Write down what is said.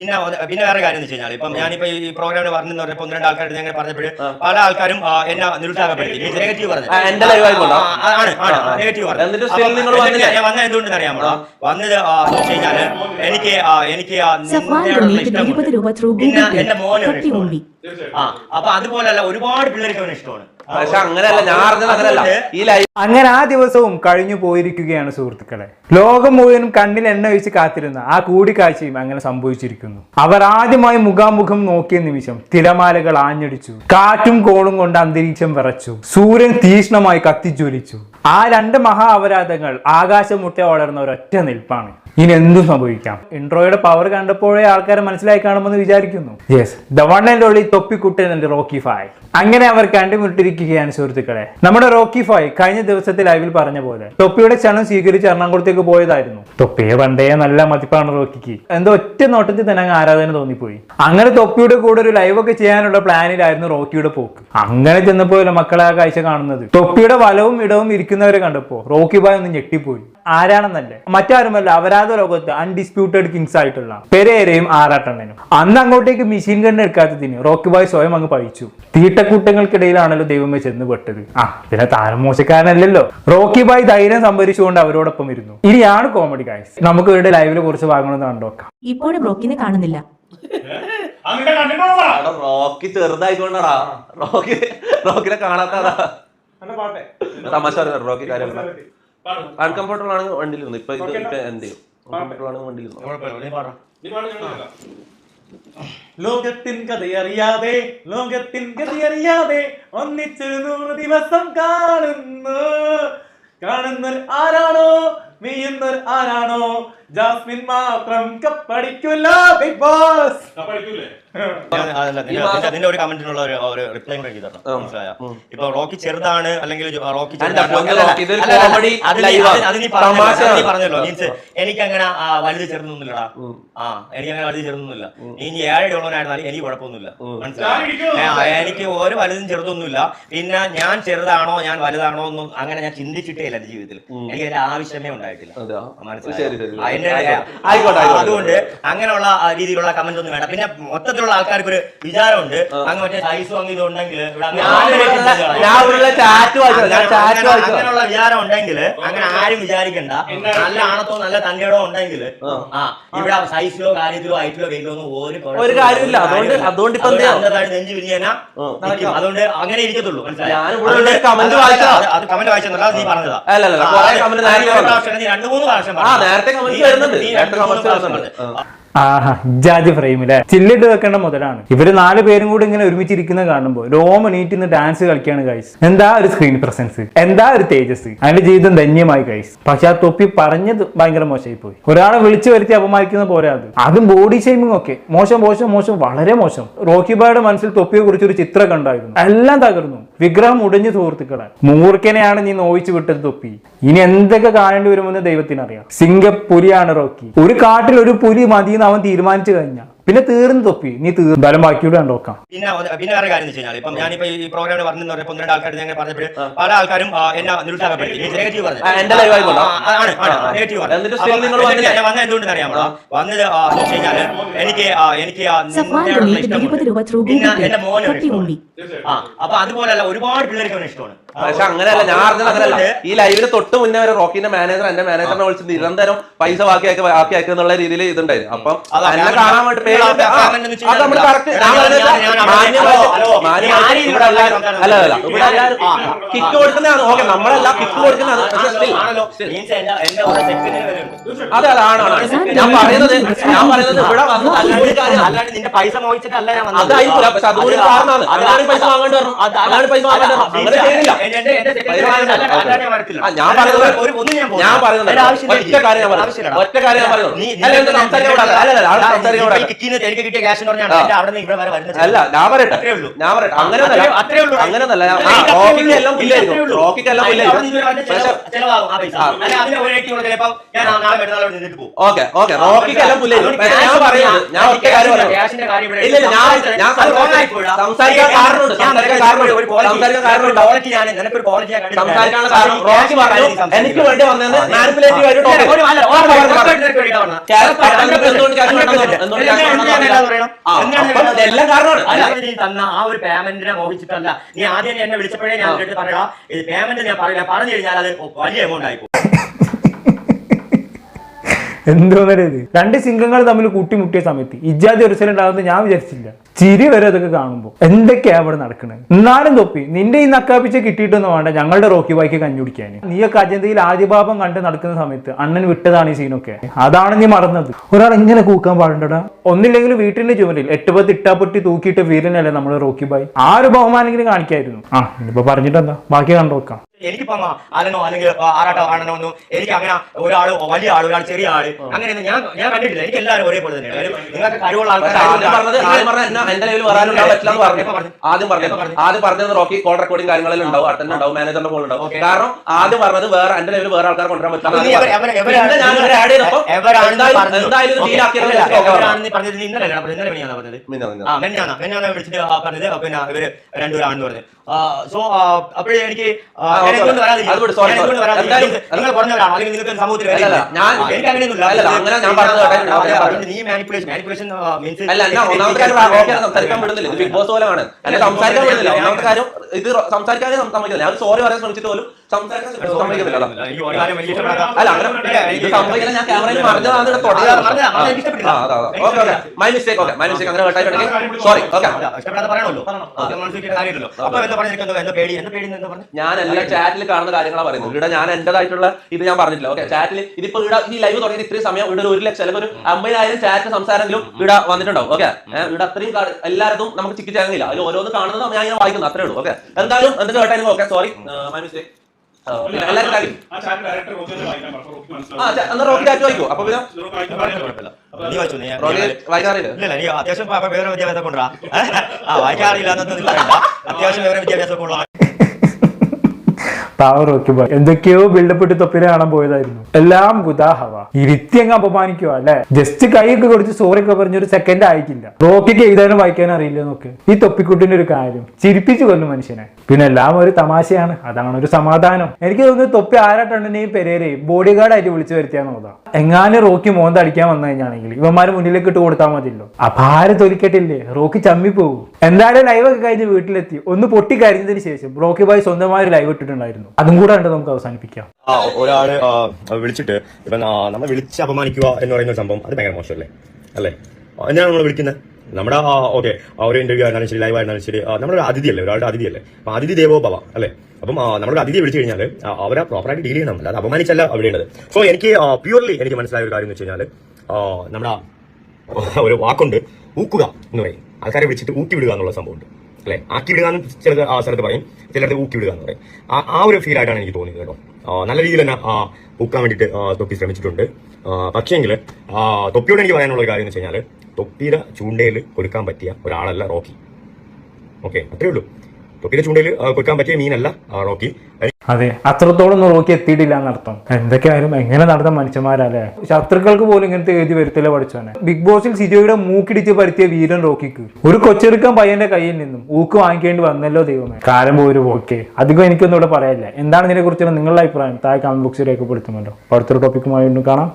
പിന്നെ പിന്നെ വേറെ കാര്യം എന്ന് വെച്ച് കഴിഞ്ഞാൽ ഇപ്പം ഞാനിപ്പോ ഈ പ്രോഗ്രാമിൽ പറഞ്ഞു പറഞ്ഞപ്പോൾ ഒന്ന് രണ്ട് ആൾക്കാർ ഞാൻ പറഞ്ഞപ്പോഴും പല ആൾക്കാരും എന്നെ നിരുത്സാഹപ്പെടുത്തി. നെഗറ്റീവ് പറഞ്ഞു ആണ്. നെഗറ്റീവ് പറഞ്ഞു നിങ്ങൾ വന്നില്ലേ? ഞാൻ വന്നത് എന്തുകൊണ്ടെന്ന് അറിയാമോ? വന്നത് കഴിഞ്ഞാൽ എനിക്ക് എനിക്ക് പിന്നെ എന്റെ മോനെ. അപ്പൊ അതുപോലല്ല ഒരുപാട് പിള്ളേർക്ക് അവന് ഇഷ്ടമാണ്. പക്ഷെ അങ്ങനെയല്ല ഞാൻ അറിഞ്ഞത് അങ്ങനെയല്ല. ഈ അങ്ങനെ ആ ദിവസവും കഴിഞ്ഞു പോയിരിക്കുകയാണ് സുഹൃത്തുക്കളെ. ലോകം മുഴുവനും കണ്ണിൽ എണ്ണ ഒഴിച്ച് കാത്തിരുന്ന ആ കൂടിക്കാഴ്ചയും അങ്ങനെ സംഭവിച്ചിരിക്കുന്നു. അവർ ആദ്യമായി മുഖാമുഖം നോക്കിയ നിമിഷം തിരമാലകൾ ആഞ്ഞടിച്ചു. കാറ്റും കോളും കൊണ്ട് അന്തരീക്ഷം വിറച്ചു. സൂര്യൻ തീഷ്ണമായി കത്തിജ്വലിച്ചു. ആ രണ്ട് മഹാ അപരാധങ്ങൾ ആകാശം മുട്ട വളർന്ന ഒരൊറ്റ നിൽപ്പാണ്. ഇനി എന്തും സംഭവിക്കാം. ഇൻട്രോയുടെ പവർ കണ്ടപ്പോഴേ ആൾക്കാരെ മനസ്സിലായി കാണുമെന്ന് വിചാരിക്കുന്നു. Yes the one and only തൊപ്പിക്കുട്ടൻ and Rocky ഫായ് അങ്ങനെ അവർ കണ്ടുമുട്ടിരിക്കുകയാണ് സുഹൃത്തുക്കളെ. നമ്മുടെ റോക്കി ഫായ് കഴിഞ്ഞ ദിവസത്തെ ലൈവിൽ പറഞ്ഞ പോലെ തൊപ്പിയുടെ ക്ഷണം സ്വീകരിച്ച് എറണാകുളത്തേക്ക് പോയതായിരുന്നു. തൊപ്പിയെ പണ്ടേ നല്ല മതിപ്പാണ് റോക്കിക്ക് എന്തോ ഒറ്റ നോട്ടത്തിൽ തന്നെ അങ്ങ് ആരാധന തോന്നിപ്പോയി. അങ്ങനെ തൊപ്പിയുടെ കൂടെ ഒരു ലൈവ് ഒക്കെ ചെയ്യാനുള്ള പ്ലാനിലായിരുന്നു റോക്കിയുടെ പോക്ക്. അങ്ങനെ ചെന്നപ്പോഴല്ലേ മക്കളെ ആ കാഴ്ച കാണുന്നത്. തൊപ്പിയുടെ വലവും ഇടവും ഇരിക്കുന്നവരെ കണ്ടപ്പോ റോക്കി ബായ് ഒന്ന് ഞെട്ടിപ്പോയി. ആരാണെന്നല്ലേ? മറ്റാരുമല്ല അപരാധ ലോകത്ത് അൺഡിസ്പ്യൂട്ടഡ് കിങ്സ് ആയിട്ടുള്ള പെരേരയും ആറാട്ടണ്ണനും. അന്ന് അങ്ങോട്ടേക്ക് മിഷീൻ ഗൺ എടുക്കാത്തതിന് റോക്കി ബോയ് സ്വയം അങ്ങ് പഴിച്ചു. തീട്ടക്കൂട്ടങ്ങൾക്കിടയിലാണല്ലോ ദൈവമേ ചെന്ന് പെട്ടത്. ആ പിന്നെ താരം മോശക്കാരനല്ലല്ലോ. റോക്കി ബോയ് ധൈര്യം സംഭരിച്ചുകൊണ്ട് അവരോടൊപ്പം ഇരുന്നു. ഇനിയാണ് കോമഡി കാഴ്ച നമുക്ക് ഇവരുടെ ലൈവിലെ കുറച്ച് ഭാഗങ്ങളൊന്ന് കണ്ടോക്കാം ഇപ്പോഴും റോക്കിനെ കാണുന്നില്ല. റോക്കി ചെറുതായിക്കൊണ്ടാടാ റോക്കി റോക്കിനെ കാണാത്തതാ. തമാശ റോക്കി അൺകംഫർട്ടബിൾ ആണെങ്കിൽ വണ്ടിയിൽ ഇരുന്നു ഇപ്പൊ ഇത് ഇപ്പൊ എന്ത് ചെയ്യും? ലോകത്തിൻ കഥയറിയാതെ ലോകത്തിൻ കഥയറിയാതെ ഒന്നിച്ച് നൂറ് ദിവസം കാണുന്നു. കാണുന്നവർ ആരാണോ? മെയ്യുന്നവർ ആരാണോ? ജാസ്മിൻ മാത്രം കപ്പടിക്കില്ല ബിഗ് ബോസ് നിന്റെ- ഒരു കമന്റിനുള്ള ഒരു റിപ്ലൈ കൂടെ എനിക്ക് തരണം മനസ്സിലായ? ഇപ്പൊ റോക്കി ചെറുതാണ് അല്ലെങ്കിൽ റോക്കി പറഞ്ഞല്ലോ, മീൻസ് എനിക്കങ്ങനെ ആ, വലുത് ചെറുതൊന്നുമില്ലടാ. ആ എനിക്കങ്ങനെ വലുത് ചെറുതൊന്നുമില്ല. ഇനി ഏഴ് ഉള്ളവനായിരുന്നാലും എനിക്ക് കുഴപ്പമൊന്നുമില്ല. മനസ്സിലായി? എനിക്ക് ഒരു വലുതും ചെറുതൊന്നുമില്ല. പിന്നെ ഞാൻ ചെറുതാണോ ഞാൻ വലുതാണോ ഒന്നും അങ്ങനെ ഞാൻ ചിന്തിച്ചിട്ടേ ഇല്ല എന്റെ ജീവിതത്തിൽ. എനിക്ക് അതിന്റെ ആവശ്യമേ ഉണ്ടായിട്ടില്ല. അതുകൊണ്ട് അങ്ങനെയുള്ള രീതിയിലുള്ള കമന്റ് ഒന്നും വേണ്ട. പിന്നെ മൊത്തത്തിലുള്ള ആൾക്കാർക്ക് ഒരു വിചാരമുണ്ട് അങ്ങ് മറ്റേ സൈസും അങ്ങ് ഇതുണ്ടെങ്കിൽ അങ്ങനെയുള്ള വിചാരം ഉണ്ടെങ്കിൽ അങ്ങനെ ആരും വിചാരിക്കണ്ട. നല്ല ആണത്തോ നല്ല തന്റെടോ ഉണ്ടെങ്കിൽ ആ. ഇവിടെ സൈസിലോ കാര്യത്തിലോ ഹൈറ്റിലോ വെയിലോ ഒന്നും ഒരു. കാര്യമില്ല. അതുകൊണ്ട്- അതുകൊണ്ട് ഇപ്പൊ എന്ത് ചെയ്യണം? അന്നതായിട്ട് നെഞ്ചു വിരിയാനാ അതുകൊണ്ട് അങ്ങനെ ഇരിക്കത്തുള്ളൂ. മനസ്സിലായി? അത് കമന്റ് വായിച്ചതല്ല അത് നീ പറഞ്ഞതാ. കമന്റ് പറഞ്ഞു. രണ്ട് മൂന്ന് പ്രാവശ്യം ആ. നേരത്തെ കമന്റ്സ് നീ- വരുന്നുണ്ട് ആഹാ ഇജാതി ഫ്രെയിമിലെ ചില്ലിട്ട് വെക്കേണ്ട മുതലാണ്. ഇവർ നാല് പേരും കൂടി ഇങ്ങനെ ഒരുമിച്ചിരിക്കുന്ന കാണുമ്പോൾ രോമ നിന്ന് ഡാൻസ് കളിക്കാണ് ഗൈസ് എന്താ ഒരു സ്ക്രീൻ പ്രസൻസ് എന്താ ഒരു തേജസ്? അതിന്റെ ജീവിതം ധന്യമായി ഗൈസ് പക്ഷെ ആ തൊപ്പി പറഞ്ഞത് ഭയങ്കര മോശമായി പോയി ഒരാളെ വിളിച്ചു വരുത്തി അപമാനിക്കുന്ന പോരാ അത്. അതും ബോഡി ഷെയിമിംഗ് ഒക്കെ. മോശം മോശം മോശം വളരെ മോശം. റോക്കി ബായുടെ മനസ്സിൽ തൊപ്പിയെ കുറിച്ച് ഒരു ചിത്രം കണ്ടായിരുന്നു. എല്ലാം തകർന്നു. വിഗ്രഹം ഉടഞ്ഞു സുഹൃത്തുക്കളെ മൂർഖനെയാണ് നീ നോവിച്ചു വിട്ടത് തൊപ്പി. ഇനി എന്തൊക്കെ കാണേണ്ടി വരുമെന്ന് ദൈവത്തിനറിയാം. സിംഗപ്പുരിയാണ് റോക്കി. ഒരു കാട്ടിൽ ഒരു പുലി മതിയെന്ന് അവൻ തീരുമാനിച്ചു കഴിഞ്ഞാൽ പിന്നെ തീർന്നു തൊപ്പി. നീ തീർ ബലം ബാക്കിയൂടെ കണ്ടോക്കാം പിന്നെ പിന്നെ വേറെ കാര്യം വെച്ച് കഴിഞ്ഞാൽ ഇപ്പം ഞാനിപ്പോ ഈ പ്രോഗ്രാമിൽ പറഞ്ഞു പറഞ്ഞപ്പോൾ ഒന്ന് രണ്ട് ആൾക്കാർ ഞാൻ പറഞ്ഞപ്പോൾ പല ആൾക്കാരും എന്നെ നിരുത്സാഹപ്പെടുത്തി. നെഗറ്റീവ് പറഞ്ഞു ആണ് നെഗറ്റീവ് വന്നത് എന്തുകൊണ്ടെന്ന് അറിയാമോ? വന്നത് വെച്ച് എനിക്ക് പിന്നെ എന്റെ മോനെ അപ്പൊ അതുപോലല്ല ഒരുപാട് പിള്ളേർക്ക് അവനെ ഇഷ്ടമാണ്. പക്ഷെ അങ്ങനെയല്ല ഞാൻ അറിഞ്ഞത് അങ്ങനെയല്ല. ഈ ലൈവിന് തൊട്ട് മുന്നേ വരെ റോക്കിന്റെ മാനേജർ എന്റെ മാനേജറിനെ വിളിച്ച് നിരന്തരം പൈസ ബാക്കിയാക്കി ബാക്കിയാക്കി എന്നുള്ള രീതിയിൽ ഇതുണ്ടായിരുന്നു. അപ്പം അതാ, എന്നെ കാണാൻ വേണ്ടി അല്ല അല്ല കിക്ക് കൊടുക്കുന്നതാണ് ഓക്കെ നമ്മളല്ല കിക്ക് കൊടുക്കുന്നതാണ് അതെ ആണ് ആണ് ഞാൻ പറയുന്നത് ഞാൻ പറയുന്നത് ഇവിടെ അല്ലാണ്ട് നിന്റെ പൈസ മോഹിച്ചിട്ടല്ല ഞാൻ വന്നത്. അതായിരിക്കില്ല പക്ഷെ അതുകൂടി കാരണമാണ് അത് പൈസ വാങ്ങേണ്ടി വരണം അതാണ് പൈസ വാങ്ങേണ്ടി വരണം അങ്ങനെ ഞാൻ പറയുന്നത് ഞാൻ പറയുന്നത് ഒറ്റ. കാര്യം ഞാൻ പറയുന്നത് ഒറ്റ കാര്യം ഞാൻ പറയുന്നത് നീ- അല്ല സംസാരിക്കാൻ അല്ല അല്ല സംസാരിക്കാൻ ഈ എനിക്ക് കിട്ടിയ cash എന്ന് എന്റെ അവിടെ നിന്ന് ഇവിടെ വരെ വരുന്നത്. അല്ല ഞാൻ പറയട്ടെ അത്രേ ഉള്ളൂ. ഞാൻ പറയട്ടെ അങ്ങനെ അത്രേ- അത്രേ ഉള്ളൂ. ഞാൻ- ആ, അത്രേ ഉള്ളൂ. എല്ലാം അത്രേ ഉള്ളൂ. എല്ലാം അവിടെ നിന്ന് ഇവിടെ പക്ഷെ ചെലവ്- ചെലവാകും ആ പൈസ. അല്ല, അതിന് ഒരു. ഞാൻ ആ നാളെ മറ്റന്നാൾ നിന്നിട്ട് പോകും. ഓക്കെ ഓക്കെ റോക്കിക്ക് എല്ലാം പുല്ലായിരിക്കും പക്ഷെ ഞാൻ പറയുന്നത് ഞാൻ ഒറ്റ കാര്യം പറയാം ഇല്ല ഇല്ല ഞാൻ ഞാൻ. സംസാരിക്കാൻ കാരണമുണ്ട് ഞാൻ സംസാരിക്കാൻ കാരണമുണ്ട് സംസാരിക്കാൻ കാരണമുണ്ട് ഞാൻ- ഞാൻ. സംസാരിക്കാനുള്ള കാരണം റോക്കി പറഞ്ഞു എനിക്ക് വേണ്ടി വന്നത് ആ, നീ- മാനിപ്പുലേറ്റീവ് ആയിട്ട് ഒരു- ഒരു- അല്ല, പറഞ്ഞു. ക്യാഷ് എന്തുകൊണ്ട് ക്യാഷ് വേണ്ടെന്ന് പറഞ്ഞു? എന്തുകൊണ്ട് ക്യാഷ് എല്ലാം കാരണമാണ്. തന്ന ആ ഒരു പേയ്മെന്റിനെ മോഹിച്ചിട്ടല്ല. നീ ആദ്യം എന്നെ വിളിച്ചപ്പോഴേ ഞാൻ പറയടാ ഇത് പേയ്മെന്റ് ഞാൻ പറയില്ല. പറഞ്ഞു കഴിഞ്ഞാൽ അത് വലിയ എമൗണ്ട് ആയിപ്പോ എന്തോന്നല്ലേ ഇത് രണ്ട് സിംഗങ്ങൾ തമ്മിൽ കൂട്ടിമുട്ടിയ സമയത്ത് ഇജാതി ഒരു ഉണ്ടാകുന്നത് ഞാൻ വിചാരിച്ചില്ല. ചിരി വരെ അതൊക്കെ കാണുമ്പോൾ എന്തൊക്കെയാ അവിടെ നടക്കുന്നത് എന്നാലും തൊപ്പി നിന്റെ ഈ നക്കാപ്പിച്ച കിട്ടിയിട്ടൊന്നും വേണ്ട ഞങ്ങളുടെ റോക്കി ബൈക്ക് കഞ്ഞുപിടിക്കാൻ നീയൊക്കെ അജന്തയിൽ ആദ്യഭാവം കണ്ട് നടക്കുന്ന സമയത്ത് അണ്ണൻ വിട്ടതാണ് ഈ സീനൊക്കെ. അതാണ് നീ മറന്നത്. ഒരാൾ ഇങ്ങനെ കൂക്കാൻ പാടുണ്ടടാ? ഒന്നില്ലെങ്കിൽ വീട്ടിന്റെ ചുമരിൽ എട്ട് പത്ത് ഇട്ടാപ്പൊട്ടി തൂക്കിയിട്ട് വീരനല്ലേ നമ്മൾ റോക്കി ബൈ ആ ഒരു ബഹുമാനെങ്കിലും കാണിക്കായിരുന്നു. ആ ഇനിയിപ്പോ പറഞ്ഞിട്ടെന്താ? ബാക്കി കണ്ടോക്കാം. എനിക്കിപ്പോ അലനോ അല്ലെങ്കിൽ ആറാട്ടോ ആണനോ ഒന്നും എനിക്ക് അങ്ങനെ ഒരാൾ വലിയ ആൾ ഒരാൾ ചെറിയ ആൾ അങ്ങനെ ഞാൻ ഞാൻ കണ്ടിട്ടില്ല. എനിക്ക് എല്ലാവരും ഒരേപോലെ തന്നെയാണ്. നിങ്ങൾക്ക് കഴിവുള്ള ആദ്യം പറഞ്ഞത് ആദ്യം പറഞ്ഞത് പറഞ്ഞത്. പറഞ്ഞത് റോക്കി കോൾ റെക്കോർഡിംഗ് കാര്യങ്ങളിൽ ഉണ്ടാവും. അടുത്തന്നെ ഉണ്ടാവും. മാനേജറിന്റെ ഫോൺ ഉണ്ടാവും. കാരണം ആദ്യം പറഞ്ഞത് വേറെ എന്റെ ലെവലിൽ വേറെ ആൾക്കാർ കൊണ്ടുവരാൻ പറ്റില്ല. പറഞ്ഞത്. പറഞ്ഞത്? ഇന്നലെ പറഞ്ഞത് പറഞ്ഞത്. വിളിച്ചിട്ട് പറഞ്ഞത്. പിന്നെ ഇവർ രണ്ടുപേരാണെന്ന് പറഞ്ഞു സോ അപ്പോഴേ എനിക്ക് അല്ല, അല്ല, അല്ല, അല്ല, അല്ല ബിഗ് ബോസ് പോലെയാണ്. എന്നെ സംസാരിക്കാൻ പറ്റുന്നില്ല ഒന്നാമത്തെ കാര്യം ഇത് സംസാരിക്കാതെ സമ്മതിക്കുന്നില്ല ഞാൻ സോറി പറയാൻ ശ്രമിച്ചിട്ട് പോലും സംസാരിക്കാൻ സമ്മതിക്കുന്നില്ല അല്ല അങ്ങനെ ഇല്ല, ഇത് എനിക്ക് സംഭവിക്കില്ല. ഞാൻ ക്യാമറയിൽ മറിഞ്ഞതാണ് ഇവിടെ. Okay okay my mistake okay my mistake അങ്ങനെ കേട്ടായിട്ടുണ്ടെങ്കിൽ സോറി ഓക്കെ അല്ല, ചാറ്റിൽ കാണുന്ന കാര്യങ്ങളാണ് പറയുന്നത്. ഇവിടെ ഞാൻ എന്റേതായിട്ടുള്ള ഇത് ഞാൻ പറഞ്ഞിട്ടില്ല. ഓക്കെ ചാറ്റിൽ ഇതിപ്പോ ഇവിടെ ഈ ലൈവ് തുടങ്ങി ഇത്രയും സമയം ഇവിടെ ഒരു ലക്ഷം അല്ലെങ്കിൽ ഒരു അമ്പതിനായിരം ചാറ്റ് സംസാരമെങ്കിലും ഇവിടെ വന്നിട്ടുണ്ടാവും. ഓക്കെ ഇവിടെ അത്രയും എല്ലാവർക്കും എല്ലായിടത്തും നമുക്ക് ചിക്കി ചേർന്നില്ല അതിൽ ഓരോന്ന് കാണുന്നത് ഞാൻ ഇങ്ങനെ വായിക്കുന്നു. അത്രേ ഉള്ളൂ. ഓക്കെ എന്തായാലും എന്തൊക്കെ കേട്ടായിരുന്നു ഓക്കെ സോറി അത്യാവശ്യം വിവര വിദ്യാഭ്യാസം കൊണ്ടാ ആ വായിക്കാറില്ല അത്യാവശ്യം വിവര വിദ്യാഭ്യാസം കൊള്ള റോക്കി ബോയ് എന്തൊക്കെയോ ബിൽഡപ്പ് ഇട്ട് തൊപ്പിനെ കാണാൻ പോയതായിരുന്നു. എല്ലാം ഗുദാഹവ. ഇരുത്തി അങ്ങ് അപമാനിക്കുക അല്ലെ? ജസ്റ്റ് കൈയൊക്കെ കൊടുത്ത് സോറി ഒക്കെ പറഞ്ഞ ഒരു സെക്കൻഡ് ആയിട്ടില്ല. റോക്കിക്ക് എഴുതാനും വായിക്കാനും അറിയില്ല നോക്ക്? ഈ തൊപ്പിക്കുട്ടിന്റെ ഒരു കാര്യം. ചിരിപ്പിച്ചു കൊല്ലും മനുഷ്യനെ. പിന്നെ എല്ലാം ഒരു തമാശയാണ്. അതാണ് ഒരു സമാധാനം. എനിക്ക് തോന്നുന്നു തൊപ്പി ആരാട്ടുണ്ടെന്നെയും പെരേരെയും ബോഡി ഗാർഡ് ആയിട്ട് വിളിച്ചു നോക്കാം എങ്ങാനും റോക്കി മോന്ത അടിക്കാൻ വന്നു കഴിഞ്ഞാണെങ്കിൽ ഇവന്മാര് മുന്നിലേക്ക് ഇട്ട് കൊടുത്താൽ മതിയല്ലോ. അപ്പൊ ആര് തൊലിക്കട്ടില്ലേ? റോക്കി ചമ്മി പോകും എന്തായാലും ലൈവൊക്കെ കഴിഞ്ഞ് വീട്ടിലെത്തി. ഒന്ന് പൊട്ടി കരിഞ്ഞതിന് ശേഷം റോക്കി ബായ് സ്വന്തമായി ലൈവ് ഇട്ടിട്ടുണ്ടായിരുന്നു. അതും കൂടെ കണ്ട് നമുക്ക് അവസാനിപ്പിക്കാം. ഒരാൾ വിളിച്ചിട്ട് ഇപ്പൊ നമ്മൾ വിളിച്ച് അപമാനിക്കുക എന്ന് പറയുന്ന ഒരു സംഭവം അത് ഭയങ്കര മോശമല്ലേ? അല്ലേ? എന്നാണ് നമ്മൾ വിളിക്കുന്നത് നമ്മുടെ ഓക്കെ ഒരു ഇന്റർവ്യൂ ആയിരുന്നാലും ശരി ലൈവ് ആയിരുന്നാലും ശരി നമ്മുടെ അതിഥിയല്ലേ ഒരാളുടെ അതിഥിയല്ലേ? അപ്പൊ അതിഥി ദേവോ ഭവ അല്ലേ? അപ്പം നമ്മുടെ അതിഥിയെ വിളിച്ചു കഴിഞ്ഞാൽ അവരെ പ്രോപ്പറായിട്ട് ഡീൽ ചെയ്യണം അല്ലാതെ അപമാനിച്ചല്ല അവിടെയുള്ളത് സോ എനിക്ക് പ്യൂർലി എനിക്ക് മനസ്സിലായ ഒരു കാര്യം എന്ന് വെച്ച് കഴിഞ്ഞാൽ നമ്മുടെ ഒരു വാക്കുണ്ട് ഊക്കുക എന്ന് പറയും. ആൾക്കാരെ വിളിച്ചിട്ട് ഊക്കി വിടുക എന്നുള്ള സംഭവമുണ്ട്. അല്ലെ? ആക്കി വിടുക എന്ന് ചിലത് ആ സ്ഥലത്ത് പറയും. ചിലത് ഊക്കി വിടുക എന്ന് പറയും. ആ ഒരു ഫീൽ ആയിട്ടാണ് എനിക്ക് തോന്നിയത് കേട്ടോ. നല്ല രീതിയിൽ തന്നെ ഊക്കാൻ വേണ്ടിയിട്ട് തൊപ്പി ശ്രമിച്ചിട്ടുണ്ട്. പക്ഷേങ്കിൽ തൊപ്പിയോട് എനിക്ക് പറയാനുള്ള ഒരു കാര്യം എന്ന് വെച്ച് കഴിഞ്ഞാൽ തൊപ്പിയുടെ ചൂണ്ടയിൽ കൊടുക്കാൻ പറ്റിയ ഒരാളല്ല റോക്കി. ഓക്കെ അത്രേ ഉള്ളൂ. തൊപ്പിയുടെ ചൂണ്ടയിൽ കൊടുക്കാൻ പറ്റിയ മീനല്ല റോക്കി. അതെ അത്രത്തോളം റോക്കി എത്തിയിട്ടില്ല എന്നർത്ഥം. എന്തൊക്കെയായാലും എങ്ങനെ നടന്ന മനുഷ്യന്മാരല്ലേ? ശത്രുക്കൾക്ക് പോലും ഇങ്ങനത്തെ എഴുതി വരുത്തില്ല പഠിച്ചോനെ ബിഗ് ബോസിൽ സിജോയുടെ മൂക്കിടിച്ച് പരുത്തിയ വീരൻ റോക്കിക്ക്. ഒരു കൊച്ചെടുക്കാൻ പയ്യന്റെ കയ്യിൽ നിന്നും ഊക്ക് വാങ്ങിക്കേണ്ടി വന്നല്ലോ ദൈവമേ. കാലം പോരും ഓക്കെ അധികം എനിക്കൊന്നും ഇവിടെ പറയാനില്ല. എന്താണ് ഇതിനെ കുറിച്ചുള്ള നിങ്ങളുടെ അഭിപ്രായം? താഴെ കമന്റ് ബോക്സിൽ രേഖപ്പെടുത്തുമല്ലോ. അടുത്തൊരു ടോപ്പിക്കുമായി വീണ്ടും കാണാം.